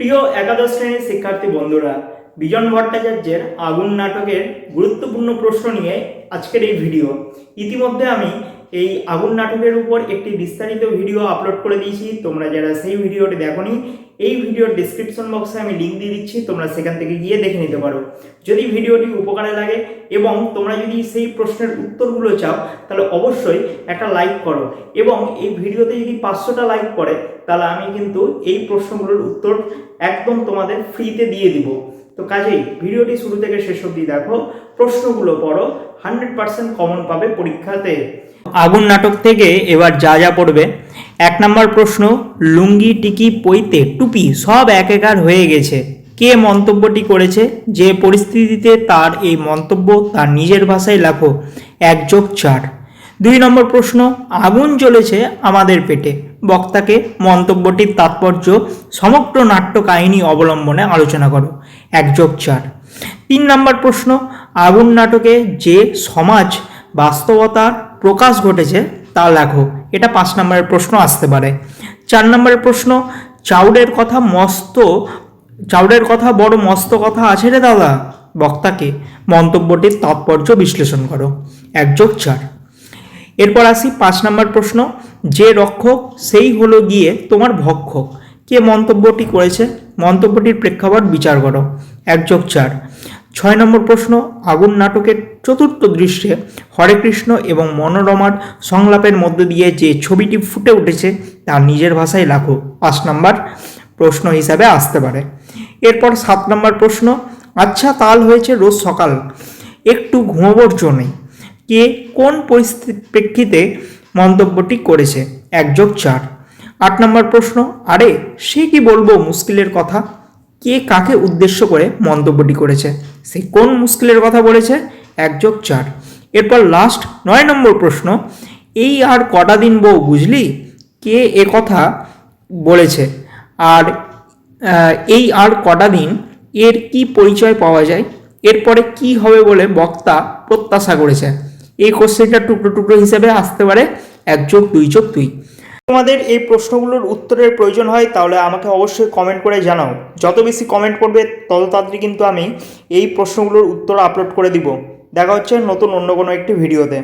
প্রিয় একাদশ শ্রেণির শিক্ষার্থী বন্ধুরা, বিজন ভট্টাচার্যের আগুন নাটকের গুরুত্বপূর্ণ প্রশ্ন নিয়ে আজকের এই ভিডিও। ইতিমধ্যে আমি এই আগুন নাটকের উপর একটি বিস্তারিত ভিডিও আপলোড করে দিয়েছি। তোমরা যারা সেই ভিডিওটি দেখোনি, এই ভিডিওর ডিসক্রিপশন বক্সে আমি লিঙ্ক দিয়ে দিচ্ছি, তোমরা সেখান থেকে গিয়ে দেখে নিতে পারো। যদি ভিডিওটি উপকারে লাগে এবং তোমরা যদি সেই প্রশ্নের উত্তরগুলো চাও, তাহলে অবশ্যই একটা লাইক করো এবং এই ভিডিওতে যদি পাঁচশোটা লাইক করে তাহলে আমি কিন্তু এই প্রশ্নগুলোর উত্তর একদম তোমাদের ফ্রিতে দিয়ে দিব। তো কাজেই ভিডিওটি শুরু থেকে শেষ অবধি দেখো, প্রশ্নগুলো পড়ো হান্ড্রেড পার্সেন্ট কমন পাবে পরীক্ষাতে। আগুন নাটক থেকে এবার যা যা পড়বে, এক নম্বর প্রশ্ন, লুঙ্গি, টিকি পইতে টুপি সব এক একার হয়ে গেছে। কে মন্তব্যটি করেছে? যে পরিস্থিতিতে তার এই মন্তব্য তার নিজের ভাষায় লেখো, এক যোগ চার। দুই নম্বর প্রশ্ন, আগুন জ্বলেছে আমাদের পেটে। বক্তাকে মন্তব্যটির তাৎপর্য সমগ্র নাট্য কাহিনী অবলম্বনে আলোচনা করো। এক যোগ চার। তিন নম্বর প্রশ্ন, আগুন নাটকে যে সমাজ বাস্তবতার প্রকাশ ঘটেছে তা লেখো। এটা পাঁচ নম্বরের প্রশ্ন আসতে পারে। চার নম্বরের প্রশ্ন চাউডের কথা মস্ত চাউডের কথা বড় মস্ত কথা আছে রে দাদা? বক্তাকে মন্তব্যটির তাৎপর্য বিশ্লেষণ করো। এক যোগ চার। এরপর আসি পাঁচ নম্বর প্রশ্ন, যে রক্ষক সেই হলো গিয়ে তোমার ভক্ষক। কে মন্তব্যটি করেছে? মন্তব্যটির প্রেক্ষাপট বিচার করো। এক যোগ চার। ছয় নম্বর প্রশ্ন, আগুন নাটকের চতুর্থ দৃশ্যে হরে কৃষ্ণ এবং মনোরমার সংলাপের মধ্য দিয়ে যে ছবিটি ফুটে উঠেছে তার নিজের ভাষায় লেখো। পাঁচ নম্বর প্রশ্ন হিসাবে আসতে পারে। এরপর সাত নম্বর প্রশ্ন আচ্ছা তাল হয়েছে রোজ সকাল। একটু ঘুমোবার জন্যই কে কোন পরিস্থিতির প্রেক্ষিতে মন্তব্যটি করেছে? এক যোগ চার। আট নম্বর প্রশ্ন, আরে, সে কি বলব মুশকিলের কথা? কে কাকে উদ্দেশ্য করে মন্তব্যটি করেছে? সে কোন মুশকিলের কথা বলেছে? এক যোগ চার। এরপর লাস্ট নয় নম্বর প্রশ্ন, এই আর কটা দিন বউ বুঝলি? কে এ কথা বলেছে? আর এই আর কটা দিন, এর কি পরিচয় পাওয়া যায়? এরপরে কি হবে বলে বক্তা প্রত্যাশা করেছে? এই কোশ্চেনটা টুকরো টুকরো হিসেবে আসতে পারে, এক যোগ, দুই যোগ, দুই। তোমাদের এই প্রশ্নগুলোর উত্তরের প্রয়োজন হয়, তাহলে আমাকে অবশ্যই কমেন্ট করে জানাও। যত বেশি কমেন্ট করবে, তত তাড়াতাড়ি কিন্তু আমি এই প্রশ্নগুলোর উত্তর আপলোড করে দিব। দেখা হচ্ছে নতুন অন্য কোনো একটি ভিডিওতে